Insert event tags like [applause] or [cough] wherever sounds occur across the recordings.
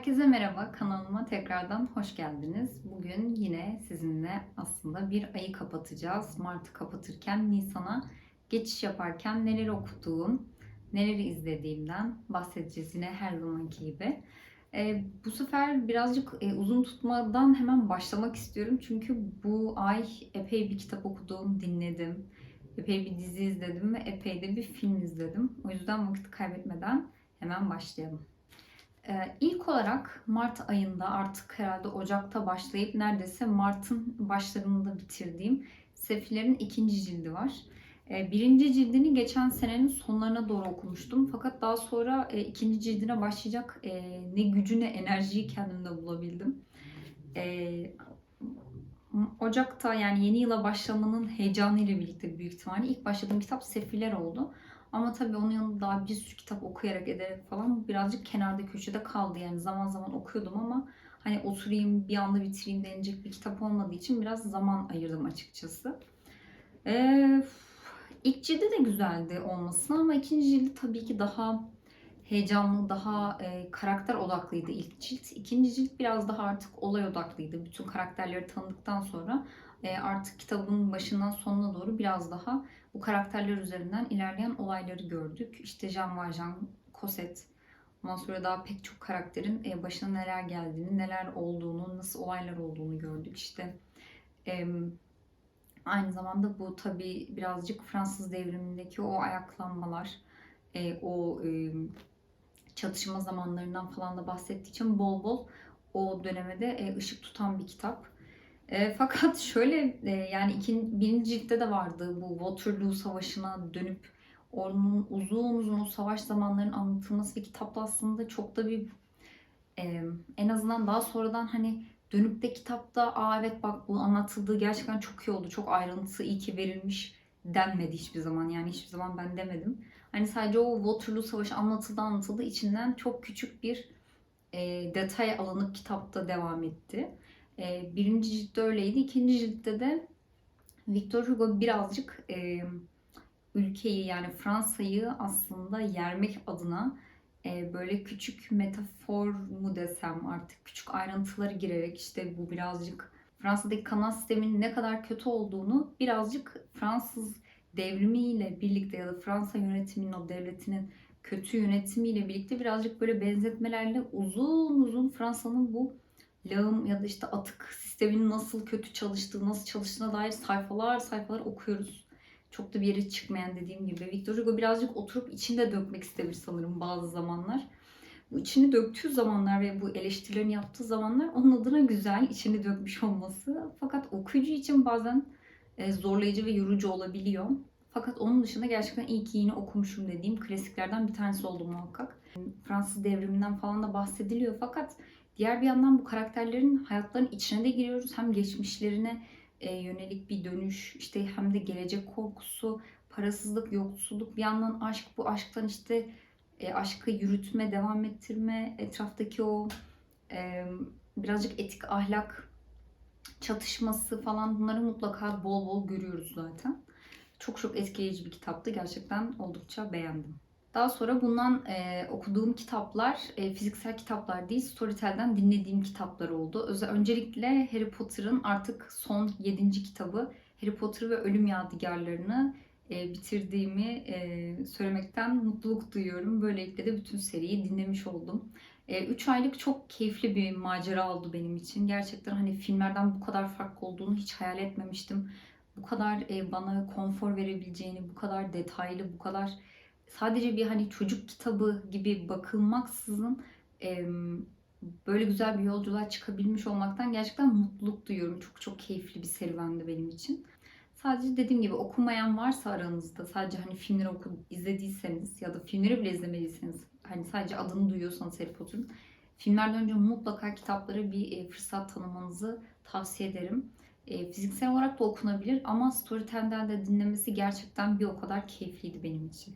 Herkese merhaba, kanalıma tekrardan hoş geldiniz. Bugün yine sizinle aslında bir ayı kapatacağız. Mart'ı kapatırken Nisan'a geçiş yaparken neler okuduğum, neleri izlediğimden bahsedeceğiz yine her zamanki gibi. Ee, bu sefer birazcık e, uzun tutmadan hemen başlamak istiyorum. Çünkü bu ay epey bir kitap okudum, dinledim. Epey bir dizi izledim ve epey de bir film izledim. O yüzden vakit kaybetmeden hemen başlayalım. Ee, ilk olarak Mart ayında artık herhalde Ocak'ta başlayıp neredeyse Mart'ın başlarında bitirdiğim Sefillerin ikinci cildi var. Ee, birinci cildini geçen senenin sonlarına doğru okumuştum. Fakat daha sonra e, ikinci cildine başlayacak e, ne gücü ne enerjiyi kendimde bulabildim. Ee, Ocak'ta yani yeni yıla başlamanın heyecanıyla birlikte büyük ihtimalle ilk başladığım kitap Sefiller oldu. Ama tabii onun yanında daha bir sürü kitap okuyarak ederek falan birazcık kenarda köşede kaldı. Yani zaman zaman okuyordum ama hani oturayım bir anda bitireyim denecek bir kitap olmadığı için biraz zaman ayırdım açıkçası. Ee, ilk cildi de güzeldi olmasına ama ikinci cildi tabii ki daha heyecanlı, daha e, karakter odaklıydı ilk cilt. İkinci cilt biraz daha artık olay odaklıydı. Bütün karakterleri tanıdıktan sonra e, artık kitabın başından sonuna doğru biraz daha bu karakterler üzerinden ilerleyen olayları gördük. İşte Jean Valjean, Cosette, ondan sonra daha pek çok karakterin e, başına neler geldiğini, neler olduğunu, nasıl olaylar olduğunu gördük. İşte aynı zamanda bu tabii birazcık Fransız devrimindeki o ayaklanmalar, e, o çatışma zamanlarından falan da bahsettiği için bol bol o döneme de e, ışık tutan bir kitap. E, fakat şöyle e, yani ikinci, birinci ciltte de vardı bu Waterloo Savaşı'na dönüp onun uzun uzun o savaş zamanlarının anlatılması ve kitapta aslında çok da bir e, en azından daha sonradan hani dönüp de kitapta aa evet bak bu anlatıldığı gerçekten çok iyi oldu. Çok ayrıntısı iyi ki verilmiş denmedi hiçbir zaman. Yani hiçbir zaman ben demedim. Hani sadece o Waterloo Savaşı anlatıldı anlatıldı içinden çok küçük bir e, detay alınıp kitapta devam etti. E, birinci ciltte öyleydi. İkinci ciltte de Victor Hugo birazcık e, ülkeyi yani Fransa'yı aslında yermek adına e, böyle küçük metafor mu desem artık küçük ayrıntıları girerek işte bu birazcık Fransa'daki kanal sisteminin ne kadar kötü olduğunu birazcık Fransız devrimiyle birlikte ya da Fransa yönetiminin o devletinin kötü yönetimiyle birlikte birazcık böyle benzetmelerle uzun uzun Fransa'nın bu lağım ya da işte atık sisteminin nasıl kötü çalıştığı, nasıl çalıştığına dair sayfalar sayfalar okuyoruz. Çok da bir yere çıkmayan dediğim gibi. Victor Hugo birazcık oturup içinde dökmek istemiş sanırım bazı zamanlar. Bu içini döktüğü zamanlar ve bu eleştirilerini yaptığı zamanlar onun adına güzel içini dökmüş olması. Fakat okuyucu için bazen e, zorlayıcı ve yorucu olabiliyor. Fakat onun dışında gerçekten iyi ki yine okumuşum dediğim klasiklerden bir tanesi oldu muhakkak. Fransız devriminden falan da bahsediliyor fakat diğer bir yandan bu karakterlerin hayatlarının içine de giriyoruz. Hem geçmişlerine e, yönelik bir dönüş, işte hem de gelecek korkusu, parasızlık, yoksulluk, bir yandan aşk, bu aşktan işte e, aşkı yürütme, devam ettirme, etraftaki o e, birazcık etik ahlak çatışması falan bunları mutlaka bol bol görüyoruz zaten. Çok çok etkileyici bir kitaptı. Gerçekten oldukça beğendim. Daha sonra bundan e, okuduğum kitaplar e, fiziksel kitaplar değil, Storytel'den dinlediğim kitaplar oldu. Özel, öncelikle Harry Potter'ın artık son 7. kitabı Harry Potter ve Ölüm Yadigarlarını e, bitirdiğimi e, söylemekten mutluluk duyuyorum. Böylelikle de bütün seriyi dinlemiş oldum. 3 e, aylık çok keyifli bir macera oldu benim için. Gerçekten hani filmlerden bu kadar farklı olduğunu hiç hayal etmemiştim. Bu kadar e, bana konfor verebileceğini, bu kadar detaylı, bu kadar sadece bir hani çocuk kitabı gibi bakılmaksızın e, böyle güzel bir yolculuğa çıkabilmiş olmaktan gerçekten mutluluk duyuyorum. Çok çok keyifli bir serüvendi benim için. Sadece dediğim gibi okumayan varsa aranızda sadece hani filmleri oku, izlediyseniz ya da filmleri bile izlemediyseniz hani sadece adını duyuyorsanız Harry Potter'ın filmlerden önce mutlaka kitaplara bir e, fırsat tanımanızı tavsiye ederim. E, fiziksel olarak da okunabilir ama Storytel'den de dinlemesi gerçekten bir o kadar keyifliydi benim için.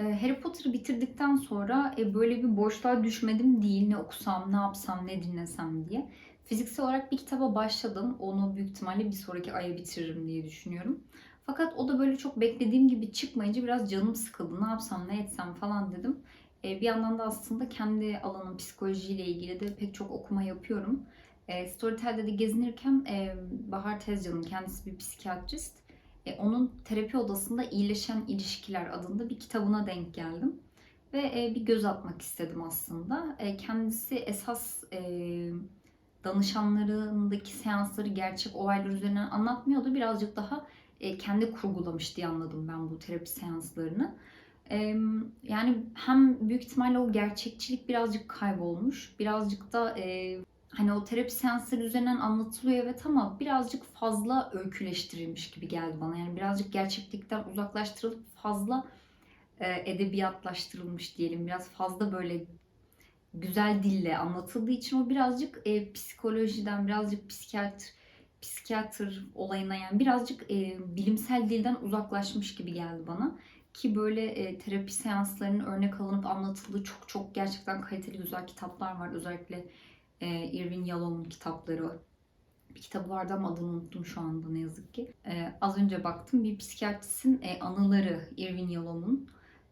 E, Harry Potter'ı bitirdikten sonra e, böyle bir boşluğa düşmedim değil. Ne okusam, ne yapsam, ne dinlesem diye. Fiziksel olarak bir kitaba başladım. Onu büyük ihtimalle bir sonraki aya bitiririm diye düşünüyorum. Fakat o da böyle çok beklediğim gibi çıkmayınca biraz canım sıkıldı. Ne yapsam, ne etsem falan dedim. E, bir yandan da aslında kendi alanım psikolojiyle ilgili de pek çok okuma yapıyorum. E, Storytel'de de gezinirken e, Bahar Tezcan'ın kendisi bir psikiyatrist. E, onun terapi odasında iyileşen ilişkiler adında bir kitabına denk geldim. Ve e, bir göz atmak istedim aslında. E, kendisi esas e, danışanlarındaki seansları gerçek olaylar üzerinden anlatmıyordu. Birazcık daha e, kendi kurgulamış diye anladım ben bu terapi seanslarını. Yani hem büyük ihtimalle o gerçekçilik birazcık kaybolmuş. Birazcık da e, hani o terapi seansları üzerinden anlatılıyor evet ama birazcık fazla öyküleştirilmiş gibi geldi bana. Yani birazcık gerçeklikten uzaklaştırılıp fazla e, edebiyatlaştırılmış diyelim. Biraz fazla böyle güzel dille anlatıldığı için o birazcık e, psikolojiden, birazcık psikiyatr psikiyatr olayına yani birazcık e, bilimsel dilden uzaklaşmış gibi geldi bana. Ki böyle e, terapi seanslarının örnek alınıp anlatıldığı çok çok gerçekten kaliteli güzel kitaplar var. Özellikle e, Irving Yalom'un kitapları. Bir kitabı vardı ama adını unuttum şu anda ne yazık ki. E, az önce baktım bir psikiyatristin e, anıları Irving Yalom'un.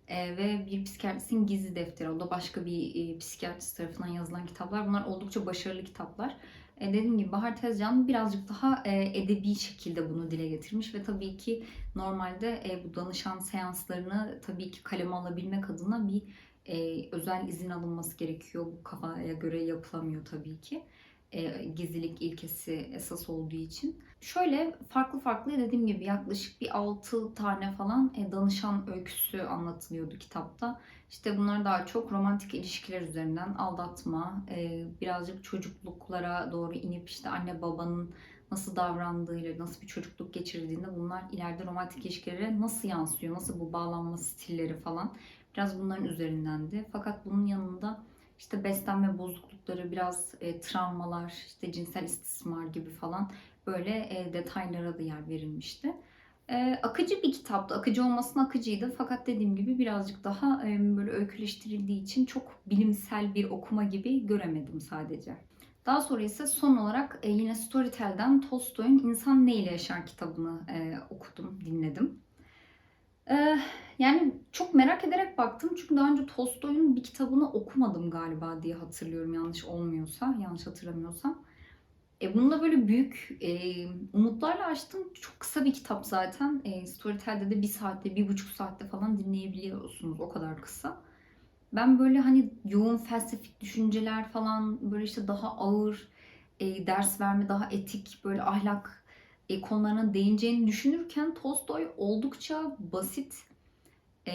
E, ve bir psikiyatristin gizli defteri. O da başka bir e, psikiyatrist tarafından yazılan kitaplar. Bunlar oldukça başarılı kitaplar. E, dediğim gibi Bahar Tezcan birazcık daha e, edebi şekilde bunu dile getirmiş ve tabii ki normalde e, bu danışan seanslarını tabii ki kaleme alabilmek adına bir e, özel izin alınması gerekiyor. Bu kafaya göre yapılamıyor tabii ki. E, gizlilik ilkesi esas olduğu için. Şöyle farklı farklı dediğim gibi yaklaşık bir 6 tane falan e, danışan öyküsü anlatılıyordu kitapta. İşte bunlar daha çok romantik ilişkiler üzerinden aldatma, e, birazcık çocukluklara doğru inip işte anne babanın nasıl davrandığıyla, nasıl bir çocukluk geçirdiğinde bunlar ileride romantik ilişkilere nasıl yansıyor, nasıl bu bağlanma stilleri falan biraz bunların üzerindendi. Fakat bunun yanında işte beslenme bozuklukları, biraz e, travmalar, işte cinsel istismar gibi falan böyle e, detaylara da yer verilmişti. E, akıcı bir kitaptı. Akıcı olmasına akıcıydı. Fakat dediğim gibi birazcık daha e, böyle öyküleştirildiği için çok bilimsel bir okuma gibi göremedim sadece. Daha sonra ise son olarak e, yine Storytel'den Tolstoy'un İnsan Ne ile Yaşar kitabını e, okudum, dinledim. E, yani çok merak ederek baktım çünkü daha önce Tolstoy'un bir kitabını okumadım galiba diye hatırlıyorum yanlış olmuyorsa, yanlış hatırlamıyorsam. E, bunu da böyle büyük e, umutlarla açtım. Çok kısa bir kitap zaten. E, Storytel'de de bir saatte, bir buçuk saatte falan dinleyebiliyorsunuz. O kadar kısa. Ben böyle hani yoğun felsefik düşünceler falan böyle işte daha ağır e, ders verme, daha etik böyle ahlak e, konularına değineceğini düşünürken Tolstoy oldukça basit e,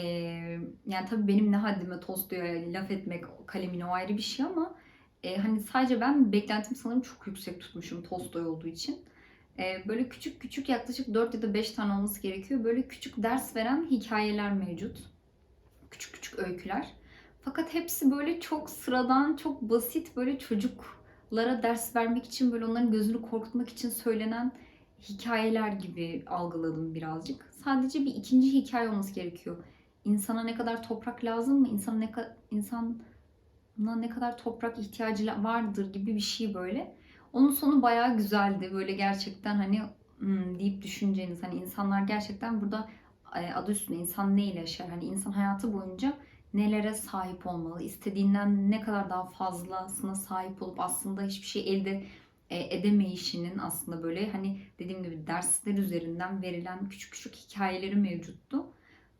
yani tabii benim ne haddime Tolstoy'a laf etmek kalemine o ayrı bir şey ama e, hani sadece ben beklentim sanırım çok yüksek tutmuşum Tolstoy olduğu için. E, böyle küçük küçük yaklaşık 4 ya da 5 tane olması gerekiyor. Böyle küçük ders veren hikayeler mevcut. Küçük küçük öyküler. Fakat hepsi böyle çok sıradan, çok basit böyle çocuklara ders vermek için böyle onların gözünü korkutmak için söylenen hikayeler gibi algıladım birazcık. Sadece bir ikinci hikaye olması gerekiyor. İnsana ne kadar toprak lazım mı? İnsan ne kadar insan ne kadar toprak ihtiyacı vardır gibi bir şey böyle. Onun sonu bayağı güzeldi. Böyle gerçekten hani hmm, deyip düşüneceğiniz hani insanlar gerçekten burada e, adı üstünde insan ne ile yaşar? Hani insan hayatı boyunca nelere sahip olmalı? İstediğinden ne kadar daha fazlasına sahip olup aslında hiçbir şey elde edemeyişinin aslında böyle hani dediğim gibi dersler üzerinden verilen küçük küçük hikayeleri mevcuttu.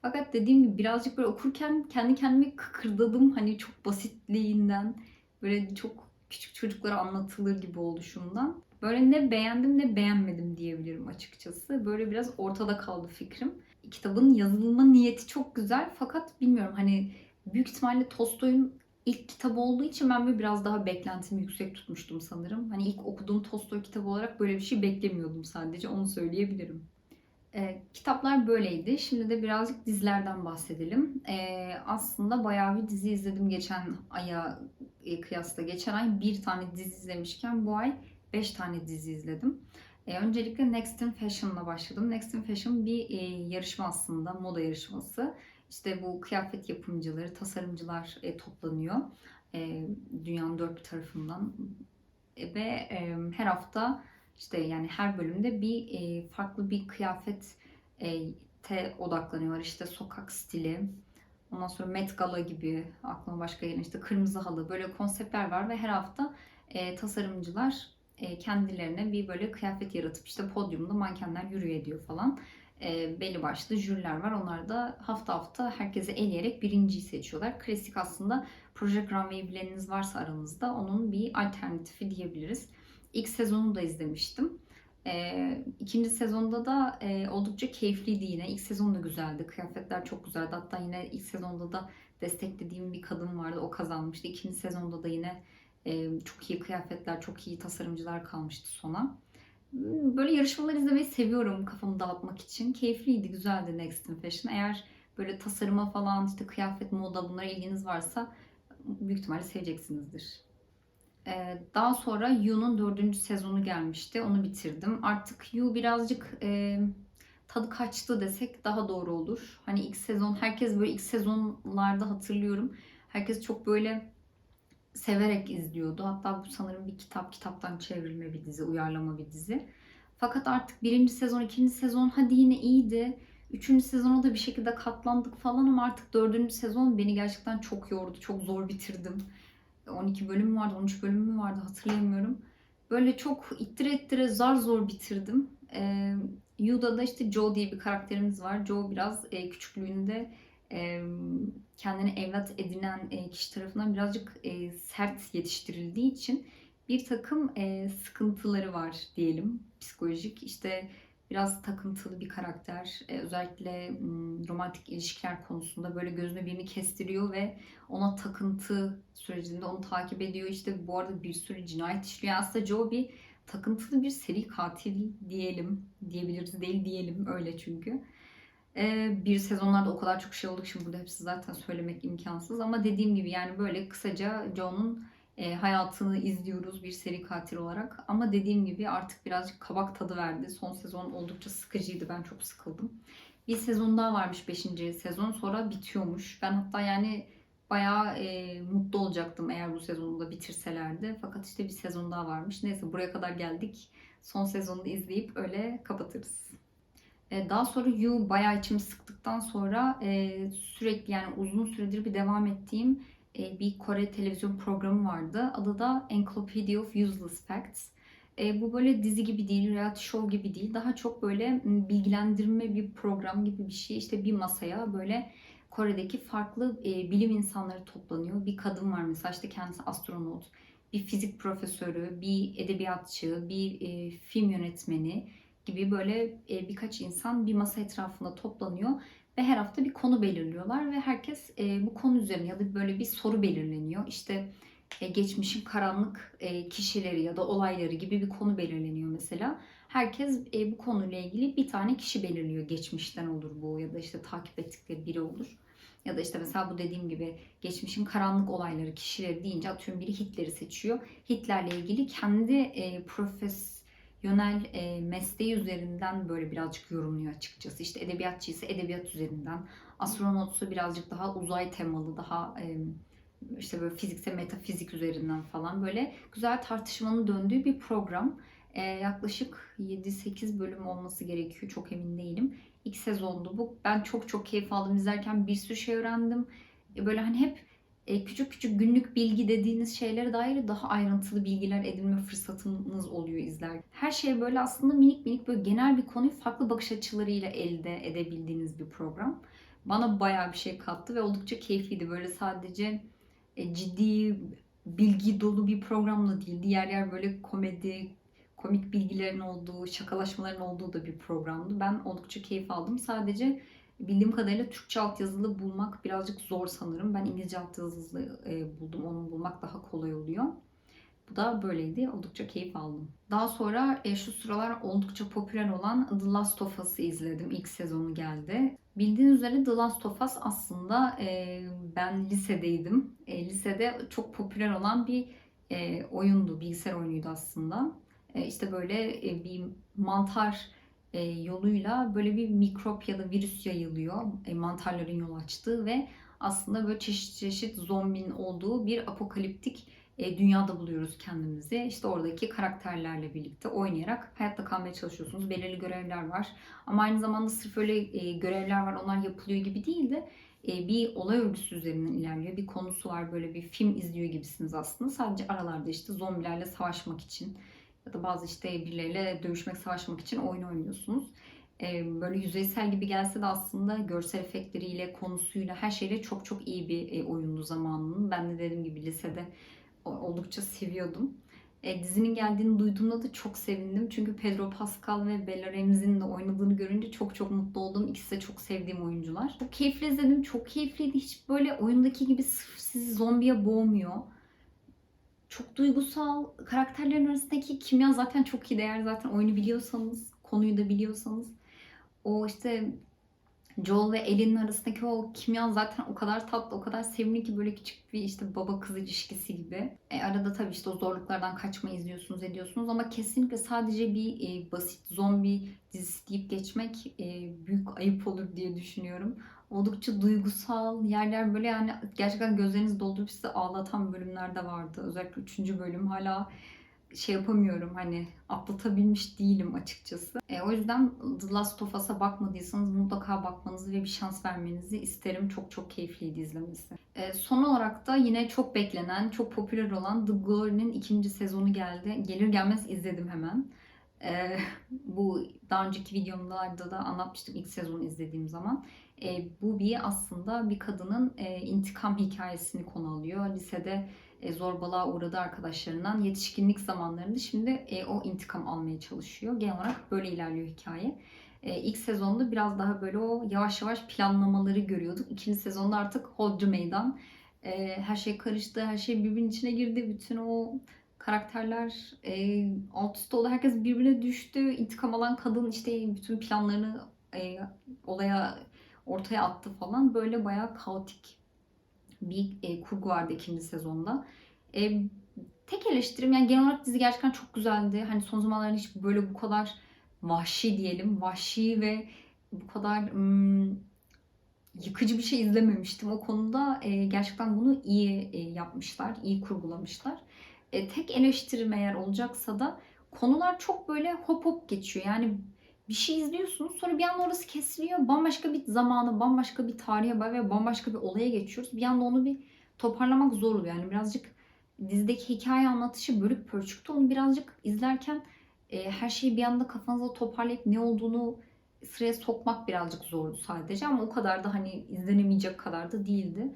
Fakat dediğim gibi birazcık böyle okurken kendi kendime kıkırdadım. Hani çok basitliğinden, böyle çok küçük çocuklara anlatılır gibi oluşundan. Böyle ne beğendim ne beğenmedim diyebilirim açıkçası. Böyle biraz ortada kaldı fikrim. Kitabın yazılma niyeti çok güzel fakat bilmiyorum hani büyük ihtimalle Tolstoy'un ilk kitabı olduğu için ben böyle biraz daha beklentimi yüksek tutmuştum sanırım. Hani ilk okuduğum Tolstoy kitabı olarak böyle bir şey beklemiyordum sadece onu söyleyebilirim. E, kitaplar böyleydi. Şimdi de birazcık dizilerden bahsedelim. E, aslında bayağı bir dizi izledim geçen aya e, kıyasla. Geçen ay bir tane dizi izlemişken bu ay beş tane dizi izledim. E, öncelikle Next in Fashion'la başladım. Next in Fashion bir e, yarışma aslında, moda yarışması. İşte bu kıyafet yapımcıları, tasarımcılar e, toplanıyor. E, dünyanın dört bir tarafından. E, ve e, her hafta işte yani her bölümde bir e, farklı bir kıyafet e, te odaklanıyorlar. İşte sokak stili, Ondan sonra Met Gala gibi aklıma başka gelen işte Kırmızı Halı böyle konseptler var ve her hafta e, tasarımcılar e, kendilerine bir böyle kıyafet yaratıp işte podyumda mankenler yürüyor ediyor falan. E, belli başlı jüriler var. Onlar da hafta hafta herkese eleyerek birinciyi seçiyorlar. Klasik aslında Project Runway bileniniz varsa aranızda onun bir alternatifi diyebiliriz. İlk sezonu da izlemiştim. E, ikinci sezonda da e, oldukça keyifliydi yine. İlk sezon da güzeldi. Kıyafetler çok güzeldi. Hatta yine ilk sezonda da desteklediğim bir kadın vardı. O kazanmıştı. İkinci sezonda da yine e, çok iyi kıyafetler, çok iyi tasarımcılar kalmıştı sona. Böyle yarışmalar izlemeyi seviyorum kafamı dağıtmak için. Keyifliydi, güzeldi Next in Fashion. Eğer böyle tasarıma falan, işte kıyafet, moda bunlara ilginiz varsa büyük ihtimalle seveceksinizdir. Ee, Daha sonra You'nun dördüncü sezonu gelmişti. Onu bitirdim. Artık You birazcık e, tadı kaçtı desek daha doğru olur. Hani ilk sezon, herkes böyle ilk sezonlarda hatırlıyorum. Herkes çok böyle severek izliyordu. Hatta bu sanırım bir kitap, kitaptan çevrilme bir dizi, uyarlama bir dizi. Fakat artık birinci sezon, ikinci sezon hadi yine iyiydi. Üçüncü sezona da bir şekilde katlandık falan ama artık dördüncü sezon beni gerçekten çok yordu. Çok zor bitirdim. 12 bölüm mü vardı, 13 bölüm mü vardı hatırlayamıyorum. Böyle çok ittire ittire zar zor bitirdim. Ee, Yu'da da işte Joe diye bir karakterimiz var. Joe biraz e, küçüklüğünde kendini evlat edinen e, kişi tarafından birazcık e, sert yetiştirildiği için bir takım e, sıkıntıları var diyelim psikolojik. İşte biraz takıntılı bir karakter. Özellikle romantik ilişkiler konusunda böyle gözüne birini kestiriyor ve ona takıntı sürecinde onu takip ediyor. İşte bu arada bir sürü cinayet işliyor. Aslında Joe bir takıntılı bir seri katil diyelim. Diyebiliriz değil diyelim öyle çünkü. Ee, bir sezonlarda o kadar çok şey oldu ki şimdi burada hepsi zaten söylemek imkansız. Ama dediğim gibi yani böyle kısaca Joe'nun e, hayatını izliyoruz bir seri katil olarak. Ama dediğim gibi artık birazcık kabak tadı verdi. Son sezon oldukça sıkıcıydı. Ben çok sıkıldım. Bir sezon daha varmış 5. sezon sonra bitiyormuş. Ben hatta yani bayağı e, mutlu olacaktım eğer bu sezonu da bitirselerdi. Fakat işte bir sezon daha varmış. Neyse buraya kadar geldik. Son sezonu izleyip öyle kapatırız. E, Daha sonra You bayağı içimi sıktıktan sonra e, sürekli yani uzun süredir bir devam ettiğim e, bir Kore televizyon programı vardı. Adı da Encyclopedia of Useless Facts. Bu böyle dizi gibi değil, reality show gibi değil. Daha çok böyle bilgilendirme bir program gibi bir şey. İşte bir masaya böyle Kore'deki farklı bilim insanları toplanıyor. Bir kadın var mesela işte kendisi astronot, bir fizik profesörü, bir edebiyatçı, bir film yönetmeni gibi böyle e, birkaç insan bir masa etrafında toplanıyor ve her hafta bir konu belirliyorlar ve herkes e, bu konu üzerine ya da böyle bir soru belirleniyor. İşte e, geçmişin karanlık kişileri ya da olayları gibi bir konu belirleniyor mesela. Herkes bu konuyla ilgili bir tane kişi belirliyor. Geçmişten olur bu ya da işte takip ettikleri biri olur. Ya da işte mesela bu dediğim gibi geçmişin karanlık olayları, kişileri deyince atıyorum biri Hitler'i seçiyor. Hitler'le ilgili kendi e, profesyonel e, mesleği üzerinden böyle birazcık yorumluyor açıkçası. İşte edebiyatçıysa edebiyat üzerinden, astronotsa birazcık daha uzay temalı, daha e, işte böyle fizikse metafizik üzerinden falan böyle güzel tartışmanın döndüğü bir program. E, yaklaşık 7-8 bölüm olması gerekiyor. Çok emin değilim. İlk sezondu bu. Ben çok çok keyif aldım izlerken bir sürü şey öğrendim. E, Böyle hani hep küçük küçük günlük bilgi dediğiniz şeylere dair daha ayrıntılı bilgiler edinme fırsatınız oluyor izler. Her şey böyle aslında minik minik böyle genel bir konuyu farklı bakış açılarıyla elde edebildiğiniz bir program. Bana bayağı bir şey kattı ve oldukça keyifliydi. Böyle sadece e, ciddi bilgi dolu bir program da değildi. Yer yer böyle komedi, komik bilgilerin olduğu, şakalaşmaların olduğu da bir programdı. Ben oldukça keyif aldım. Sadece bildiğim kadarıyla Türkçe altyazılı bulmak birazcık zor sanırım. Ben İngilizce altyazılı e, buldum. Onu bulmak daha kolay oluyor. Bu da böyleydi. Oldukça keyif aldım. Daha sonra e, şu sıralar oldukça popüler olan The Last of Us'ı izledim. İlk sezonu geldi. Bildiğiniz üzere The Last of Us aslında e, ben lisedeydim. E, lisede çok popüler olan bir e, oyundu. Bilgisayar oyunuydu aslında. E, işte böyle e, bir mantar e, yoluyla böyle bir mikrop ya da virüs yayılıyor. E, mantarların yol açtığı ve aslında böyle çeşit çeşit zombinin olduğu bir apokaliptik e, dünyada buluyoruz kendimizi. İşte oradaki karakterlerle birlikte oynayarak hayatta kalmaya çalışıyorsunuz. Belirli görevler var. Ama aynı zamanda sırf öyle e, görevler var onlar yapılıyor gibi değil de bir olay örgüsü üzerinden ilerliyor. Bir konusu var böyle bir film izliyor gibisiniz aslında. Sadece aralarda işte zombilerle savaşmak için ya da bazı işte birileriyle dövüşmek, savaşmak için oyun oynuyorsunuz. E, böyle yüzeysel gibi gelse de aslında görsel efektleriyle, konusuyla, her şeyle çok çok iyi bir e, oyundu zamanının. Ben de dediğim gibi lisede oldukça seviyordum. E, dizinin geldiğini duyduğumda da çok sevindim. Çünkü Pedro Pascal ve Bella Ramsey'nin de oynadığını görünce çok çok mutlu oldum. İkisi de çok sevdiğim oyuncular. Çok keyifli izledim. Çok keyifliydi. Hiç böyle oyundaki gibi sırf sizi zombiye boğmuyor. Çok duygusal. Karakterlerin arasındaki kimya zaten çok iyi. Eğer zaten oyunu biliyorsanız, konuyu da biliyorsanız. O işte Joel ve Ellie'nin arasındaki o kimya zaten o kadar tatlı, o kadar sevimli ki böyle küçük bir işte baba kız ilişkisi gibi. E, arada tabii işte o zorluklardan kaçma izliyorsunuz, ediyorsunuz ama kesinlikle sadece bir e, basit zombi dizisi deyip geçmek e, büyük ayıp olur diye düşünüyorum. Oldukça duygusal yerler böyle yani gerçekten gözlerinizi doldurup sizi ağlatan bölümler de vardı. Özellikle 3. bölüm hala şey yapamıyorum hani atlatabilmiş değilim açıkçası. E, o yüzden The Last of Us'a bakmadıysanız mutlaka bakmanızı ve bir şans vermenizi isterim. Çok çok keyifliydi izlemesi. E, son olarak da yine çok beklenen, çok popüler olan The Glory'nin ikinci sezonu geldi. Gelir gelmez izledim hemen. E, [laughs] bu daha önceki videomlarda da anlatmıştım ilk sezonu izlediğim zaman. E, bu bir aslında bir kadının e, intikam hikayesini konu alıyor. Lisede e, zorbalığa uğradı arkadaşlarından yetişkinlik zamanlarında şimdi e, o intikam almaya çalışıyor. Genel olarak böyle ilerliyor hikaye. E, ilk sezonda biraz daha böyle o yavaş yavaş planlamaları görüyorduk. İkinci sezonda artık hodri meydan. E, her şey karıştı, her şey birbirinin içine girdi. Bütün o karakterler e, alt üst oldu. Herkes birbirine düştü. İntikam alan kadın işte bütün planlarını e, olaya ortaya attı falan. Böyle bayağı kaotik bir e, kurgu vardı ikinci sezonda. E, tek eleştirim yani genel olarak dizi gerçekten çok güzeldi. Hani son zamanlarda hiç böyle bu kadar vahşi diyelim. Vahşi ve bu kadar hmm, yıkıcı bir şey izlememiştim. O konuda e, gerçekten bunu iyi e, yapmışlar, iyi kurgulamışlar. E, tek eleştirim eğer olacaksa da konular çok böyle hop hop geçiyor. Yani bir şey izliyorsunuz sonra bir anda orası kesiliyor. Bambaşka bir zamanı, bambaşka bir tarihe ve bambaşka bir olaya geçiyoruz. Bir anda onu bir toparlamak zor oluyor. Yani birazcık dizideki hikaye anlatışı bölük pörçükte. Onu birazcık izlerken e, her şeyi bir anda kafanıza toparlayıp ne olduğunu sıraya sokmak birazcık zordu sadece. Ama o kadar da hani izlenemeyecek kadar da değildi.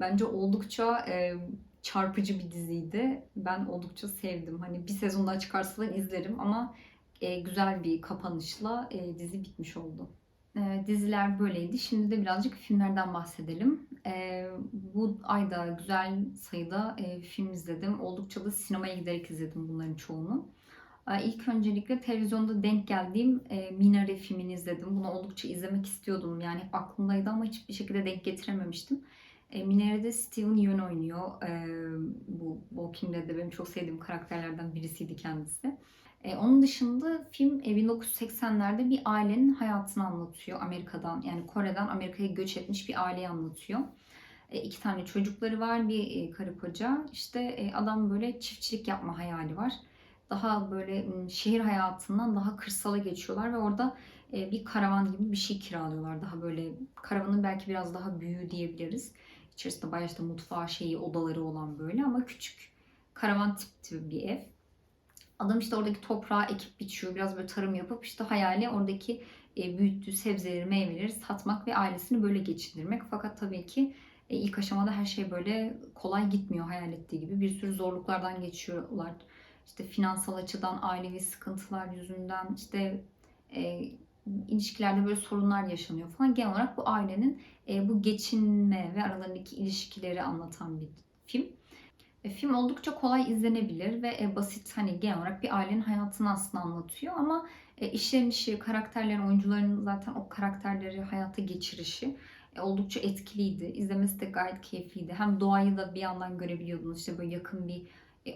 Bence oldukça e, çarpıcı bir diziydi. Ben oldukça sevdim. Hani bir sezon daha çıkarsalar izlerim ama e, güzel bir kapanışla e, dizi bitmiş oldu. E, diziler böyleydi. Şimdi de birazcık filmlerden bahsedelim. Bu ayda güzel sayıda film izledim. Oldukça da sinemaya giderek izledim bunların çoğunu. E, ilk öncelikle televizyonda denk geldiğim e, Minare filmini izledim. Bunu oldukça izlemek istiyordum. Yani hep aklımdaydı ama hiçbir şekilde denk getirememiştim. E, Minare'de Steven Yeun oynuyor. Bu Walking Dead'de benim çok sevdiğim karakterlerden birisiydi kendisi. E, onun dışında film e, 1980'lerde bir ailenin hayatını anlatıyor Amerika'dan. Yani Kore'den Amerika'ya göç etmiş bir aileyi anlatıyor. E, iki tane çocukları var, bir e, karı koca. İşte e, adam böyle çiftçilik yapma hayali var. Daha böyle şehir hayatından daha kırsala geçiyorlar ve orada e, bir karavan gibi bir şey kiralıyorlar. Daha böyle karavanın belki biraz daha büyüğü diyebiliriz. İçerisinde bayağı işte mutfağı şeyi, odaları olan böyle ama küçük karavan tipi bir ev. Adam işte oradaki toprağı ekip biçiyor. Biraz böyle tarım yapıp işte hayali oradaki e, büyüttüğü sebzeleri, meyveleri satmak ve ailesini böyle geçindirmek. Fakat tabii ki e, ilk aşamada her şey böyle kolay gitmiyor hayal ettiği gibi. Bir sürü zorluklardan geçiyorlar. İşte finansal açıdan, ailevi sıkıntılar yüzünden, işte e, ilişkilerde böyle sorunlar yaşanıyor falan. Genel olarak bu ailenin e, bu geçinme ve aralarındaki ilişkileri anlatan bir film. E, film oldukça kolay izlenebilir ve e, basit hani genel olarak bir ailenin hayatını aslında anlatıyor ama e, işlenişi, karakterlerin, oyuncuların zaten o karakterleri hayata geçirişi oldukça etkiliydi. İzlemesi de gayet keyifliydi. Hem doğayı da bir yandan görebiliyordunuz. İşte böyle yakın bir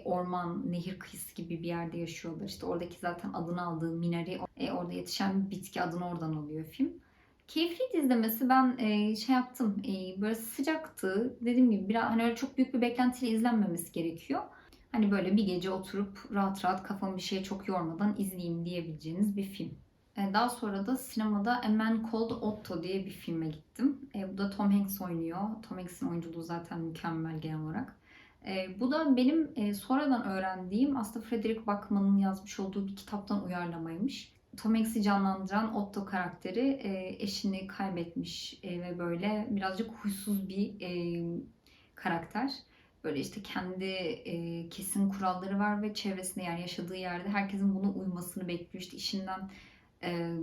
orman, nehir kıyısı gibi bir yerde yaşıyorlar. İşte oradaki zaten adını aldığı minari, e, orada yetişen bitki adını oradan alıyor film. Keyifliydi izlemesi. Ben e, şey yaptım. E, böyle sıcaktı. Dediğim gibi biraz hani öyle çok büyük bir beklentiyle izlenmemesi gerekiyor. Hani böyle bir gece oturup rahat rahat kafamı bir şeye çok yormadan izleyeyim diyebileceğiniz bir film. E, Daha sonra da sinemada A Man Called Otto diye bir filme gittim. E, bu da Tom Hanks oynuyor. Tom Hanks'in oyunculuğu zaten mükemmel genel olarak. E, bu da benim e, sonradan öğrendiğim aslında Frederick Bachman'ın yazmış olduğu bir kitaptan uyarlamaymış. Tom Hanks'i canlandıran Otto karakteri e, eşini kaybetmiş e, ve böyle birazcık huysuz bir e, karakter. Böyle işte kendi e, kesin kuralları var ve çevresinde yani yaşadığı yerde herkesin buna uymasını bekliyor. İşte işinden e,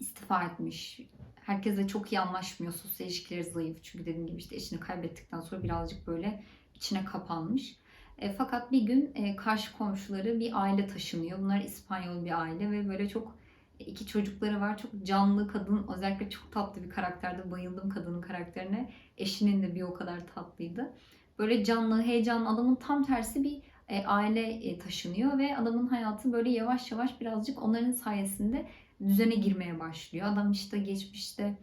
istifa etmiş. Herkesle çok iyi anlaşmıyor. Sosyal ilişkileri zayıf. Çünkü dediğim gibi işte eşini kaybettikten sonra birazcık böyle içine kapanmış. E, fakat bir gün e, karşı komşuları bir aile taşınıyor. Bunlar İspanyol bir aile ve böyle çok e, iki çocukları var. Çok canlı kadın. Özellikle çok tatlı bir karakterde. Bayıldım kadının karakterine. Eşinin de bir o kadar tatlıydı. Böyle canlı, heyecanlı adamın tam tersi bir e, aile e, taşınıyor ve adamın hayatı böyle yavaş yavaş birazcık onların sayesinde düzene girmeye başlıyor. Adam işte geçmişte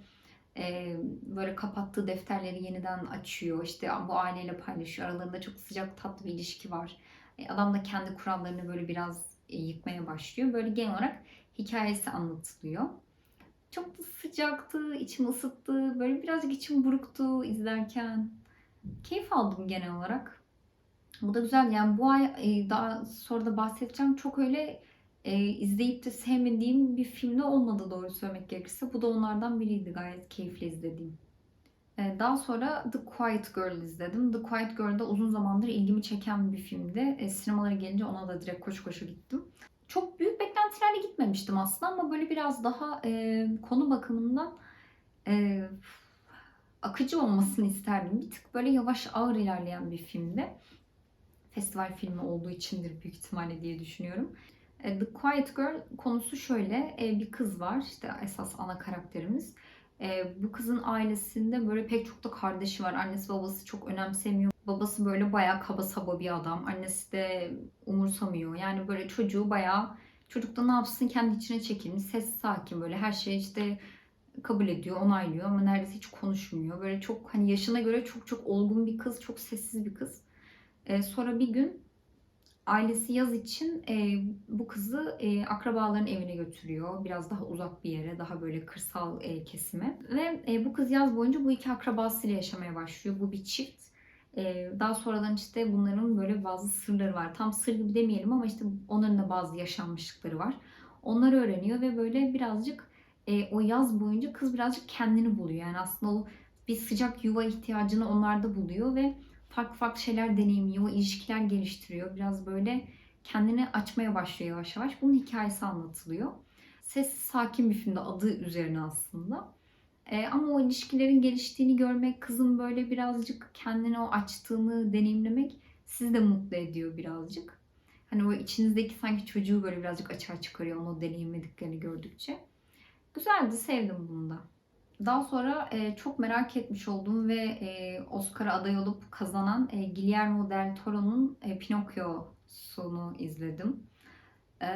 e, böyle kapattığı defterleri yeniden açıyor. İşte bu aileyle paylaşıyor. Aralarında çok sıcak tatlı bir ilişki var. E, adam da kendi kurallarını böyle biraz e, yıkmaya başlıyor. Böyle genel olarak hikayesi anlatılıyor. Çok da sıcaktı, içimi ısıttı. Böyle birazcık içim buruktu izlerken. Keyif aldım genel olarak. Bu da güzel. Yani bu ay e, daha sonra da bahsedeceğim. Çok öyle e, izleyip de sevmediğim bir filmde olmadı doğru söylemek gerekirse. Bu da onlardan biriydi gayet keyifli izlediğim. E, daha sonra The Quiet Girl izledim. The Quiet Girl da uzun zamandır ilgimi çeken bir filmdi. E, sinemalara gelince ona da direkt koşu koşu gittim. Çok büyük beklentilerle gitmemiştim aslında ama böyle biraz daha e, konu bakımından e, akıcı olmasını isterdim. Bir tık böyle yavaş ağır ilerleyen bir filmdi. Festival filmi olduğu içindir büyük ihtimalle diye düşünüyorum. E, The Quiet Girl konusu şöyle. e, Bir kız var. işte esas ana karakterimiz. E, Bu kızın ailesinde böyle pek çok da kardeşi var. Annesi babası çok önemsemiyor. Babası böyle bayağı kaba saba bir adam. Annesi de umursamıyor. Yani böyle çocuğu bayağı çocuk da ne yapsın kendi içine çekilmiş. Sessiz sakin böyle her şey işte kabul ediyor, onaylıyor ama neredeyse hiç konuşmuyor. Böyle çok hani yaşına göre çok çok olgun bir kız, çok sessiz bir kız. Ee, sonra bir gün ailesi yaz için e, bu kızı e, akrabaların evine götürüyor. Biraz daha uzak bir yere, daha böyle kırsal e, kesime. Ve e, bu kız yaz boyunca bu iki akrabasıyla yaşamaya başlıyor. Bu bir çift. E, daha sonradan işte bunların böyle bazı sırları var. Tam sır gibi demeyelim ama işte onların da bazı yaşanmışlıkları var. Onları öğreniyor ve böyle birazcık e, o yaz boyunca kız birazcık kendini buluyor. Yani aslında o bir sıcak yuva ihtiyacını onlarda buluyor ve farklı farklı şeyler deneyimliyor, ilişkiler geliştiriyor. Biraz böyle kendini açmaya başlıyor yavaş yavaş. Bunun hikayesi anlatılıyor. Sessiz sakin bir filmde adı üzerine aslında. E, ama o ilişkilerin geliştiğini görmek, kızın böyle birazcık kendini o açtığını deneyimlemek sizi de mutlu ediyor birazcık. Hani o içinizdeki sanki çocuğu böyle birazcık açığa çıkarıyor onu deneyimlediklerini gördükçe. Güzeldi, sevdim bunu da. Daha sonra e, çok merak etmiş olduğum ve e, Oscar'a aday olup kazanan e, Guillermo del Toro'nun e, Pinokyo'sunu izledim. E,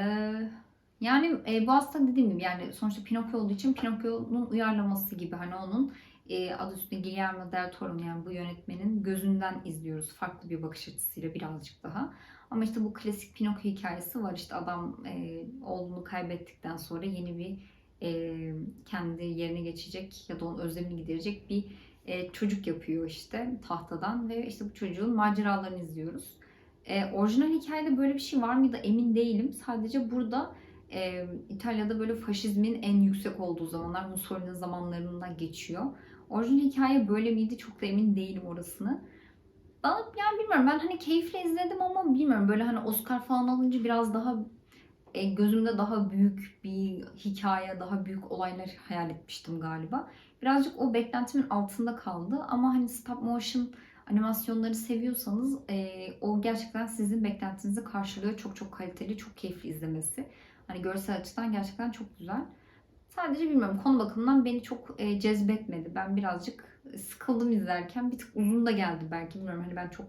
yani e, bu aslında dediğim gibi yani sonuçta Pinokyo olduğu için Pinokyo'nun uyarlaması gibi hani onun e, adı üstünde Guillermo del Toro'nun yani bu yönetmenin gözünden izliyoruz. Farklı bir bakış açısıyla birazcık daha. Ama işte bu klasik Pinokyo hikayesi var. İşte adam e, oğlunu kaybettikten sonra yeni bir e, kendi yerine geçecek ya da onun özlemini giderecek bir e, çocuk yapıyor işte tahtadan ve işte bu çocuğun maceralarını izliyoruz. E, orijinal hikayede böyle bir şey var mıydı emin değilim. Sadece burada e, İtalya'da böyle faşizmin en yüksek olduğu zamanlar Mussolini zamanlarından geçiyor. Orijinal hikaye böyle miydi çok da emin değilim orasını. Bana yani bilmiyorum ben hani keyifle izledim ama bilmiyorum böyle hani Oscar falan alınca biraz daha e, gözümde daha büyük bir hikaye, daha büyük olaylar hayal etmiştim galiba. Birazcık o beklentimin altında kaldı ama hani stop motion animasyonları seviyorsanız e, o gerçekten sizin beklentinizi karşılıyor. Çok çok kaliteli, çok keyifli izlemesi. Hani görsel açıdan gerçekten çok güzel. Sadece bilmiyorum konu bakımından beni çok e, cezbetmedi. Ben birazcık sıkıldım izlerken. Bir tık uzun da geldi belki bilmiyorum. Hani ben çok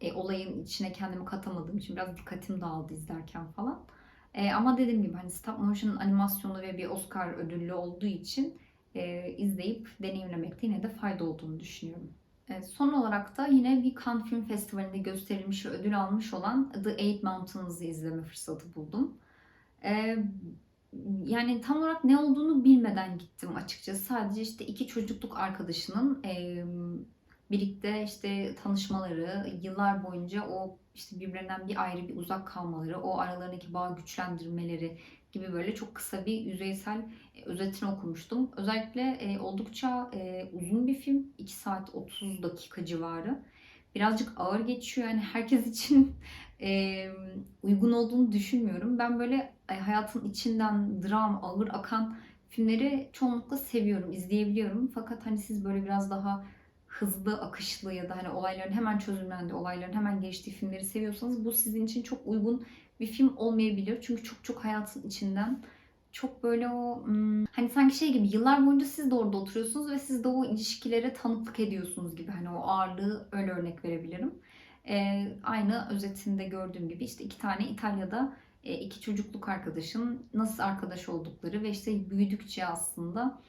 e, olayın içine kendimi katamadığım için biraz dikkatim dağıldı izlerken falan. E, ama dediğim gibi hani stop motion animasyonu ve bir Oscar ödüllü olduğu için e, izleyip deneyimlemekte yine de fayda olduğunu düşünüyorum. E, son olarak da yine bir Cannes Film Festivali'nde gösterilmiş ve ödül almış olan The Eight Mountains'ı izleme fırsatı buldum. E, yani tam olarak ne olduğunu bilmeden gittim açıkçası. Sadece işte iki çocukluk arkadaşının e, birlikte işte tanışmaları, yıllar boyunca o işte birbirinden bir ayrı bir uzak kalmaları, o aralarındaki bağı güçlendirmeleri gibi böyle çok kısa bir yüzeysel e, özetini okumuştum. Özellikle e, oldukça e, uzun bir film. 2 saat 30 dakika civarı. Birazcık ağır geçiyor. Yani herkes için [laughs] uygun olduğunu düşünmüyorum. Ben böyle hayatın içinden dram, ağır akan filmleri çoğunlukla seviyorum, izleyebiliyorum. Fakat hani siz böyle biraz daha hızlı, akışlı ya da hani olayların hemen çözümlendiği, olayların hemen geçtiği filmleri seviyorsanız bu sizin için çok uygun bir film olmayabilir. Çünkü çok çok hayatın içinden çok böyle o hmm, hani sanki şey gibi yıllar boyunca siz de orada oturuyorsunuz ve siz de o ilişkilere tanıklık ediyorsunuz gibi hani o ağırlığı öyle örnek verebilirim. Ee, aynı özetinde gördüğüm gibi işte iki tane İtalya'da e, iki çocukluk arkadaşın nasıl arkadaş oldukları ve işte büyüdükçe aslında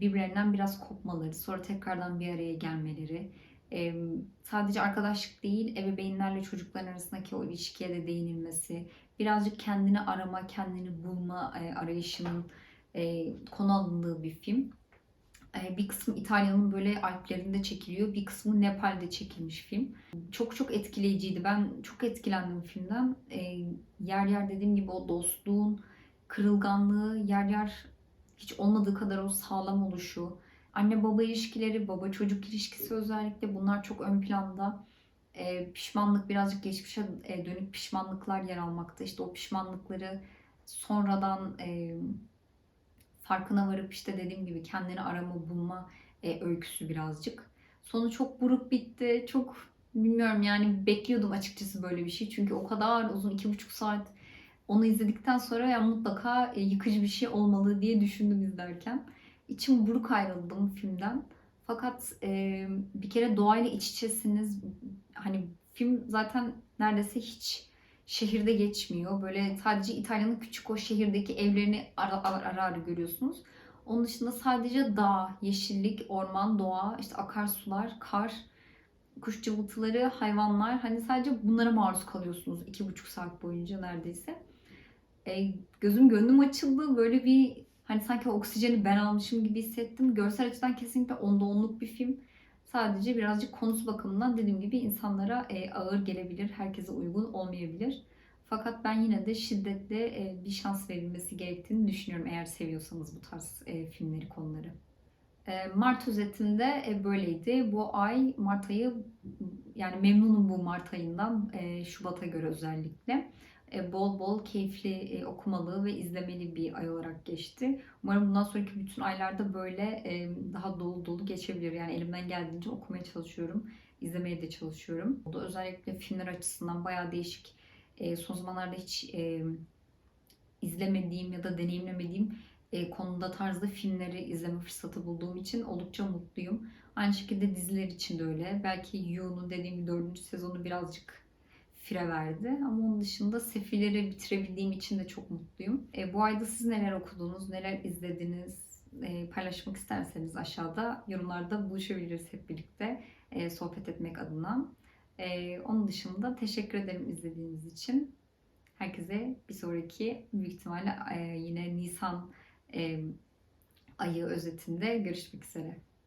birbirlerinden biraz kopmaları, sonra tekrardan bir araya gelmeleri, e, sadece arkadaşlık değil, ebeveynlerle çocukların arasındaki o ilişkiye de değinilmesi, birazcık kendini arama, kendini bulma e, arayışının e, konu alındığı bir film. E, bir kısmı İtalya'nın böyle Alplerinde çekiliyor, bir kısmı Nepal'de çekilmiş film. Çok çok etkileyiciydi. Ben çok etkilendim filmden. E, yer yer dediğim gibi o dostluğun kırılganlığı, yer yer hiç olmadığı kadar o sağlam oluşu, anne baba ilişkileri, baba çocuk ilişkisi özellikle bunlar çok ön planda. E, pişmanlık birazcık geçmişe dönük pişmanlıklar yer almakta. İşte o pişmanlıkları sonradan e, farkına varıp işte dediğim gibi kendini arama bulma e, öyküsü birazcık. Sonu çok buruk bitti. Çok bilmiyorum yani bekliyordum açıkçası böyle bir şey. Çünkü o kadar uzun iki buçuk saat onu izledikten sonra ya mutlaka e, yıkıcı bir şey olmalı diye düşündüm izlerken. İçim buruk ayrıldım filmden. Fakat e, bir kere doğayla iç içesiniz. Hani film zaten neredeyse hiç şehirde geçmiyor. Böyle sadece İtalya'nın küçük o şehirdeki evlerini ara ara, ara, ara görüyorsunuz. Onun dışında sadece dağ, yeşillik, orman, doğa, işte akarsular, kar, kuş cıvıltıları, hayvanlar. Hani sadece bunlara maruz kalıyorsunuz iki buçuk saat boyunca neredeyse. E, gözüm gönlüm açıldı. Böyle bir hani sanki oksijeni ben almışım gibi hissettim. Görsel açıdan kesinlikle onda onluk bir film. Sadece birazcık konusu bakımından dediğim gibi insanlara e, ağır gelebilir, herkese uygun olmayabilir. Fakat ben yine de şiddetle e, bir şans verilmesi gerektiğini düşünüyorum eğer seviyorsanız bu tarz e, filmleri, konuları. E, Mart özetinde e, böyleydi. Bu ay Mart ayı yani memnunum bu Mart ayından e, Şubat'a göre özellikle. E, bol bol keyifli e, okumalı ve izlemeli bir ay olarak geçti. Umarım bundan sonraki bütün aylarda böyle e, daha dolu dolu geçebilir. Yani elimden geldiğince okumaya çalışıyorum. izlemeye de çalışıyorum. O da özellikle filmler açısından bayağı değişik. Son zamanlarda hiç izlemediğim ya da deneyimlemediğim konuda tarzda filmleri izleme fırsatı bulduğum için oldukça mutluyum. Aynı şekilde diziler için de öyle. Belki Yu'nun dediğim gibi dördüncü sezonu birazcık fire verdi. Ama onun dışında Sefilleri bitirebildiğim için de çok mutluyum. E, bu ayda siz neler okudunuz, neler izlediniz e, paylaşmak isterseniz aşağıda yorumlarda buluşabiliriz hep birlikte e, sohbet etmek adına. E, onun dışında teşekkür ederim izlediğiniz için. Herkese bir sonraki büyük ihtimalle e, yine Nisan e, ayı özetinde görüşmek üzere.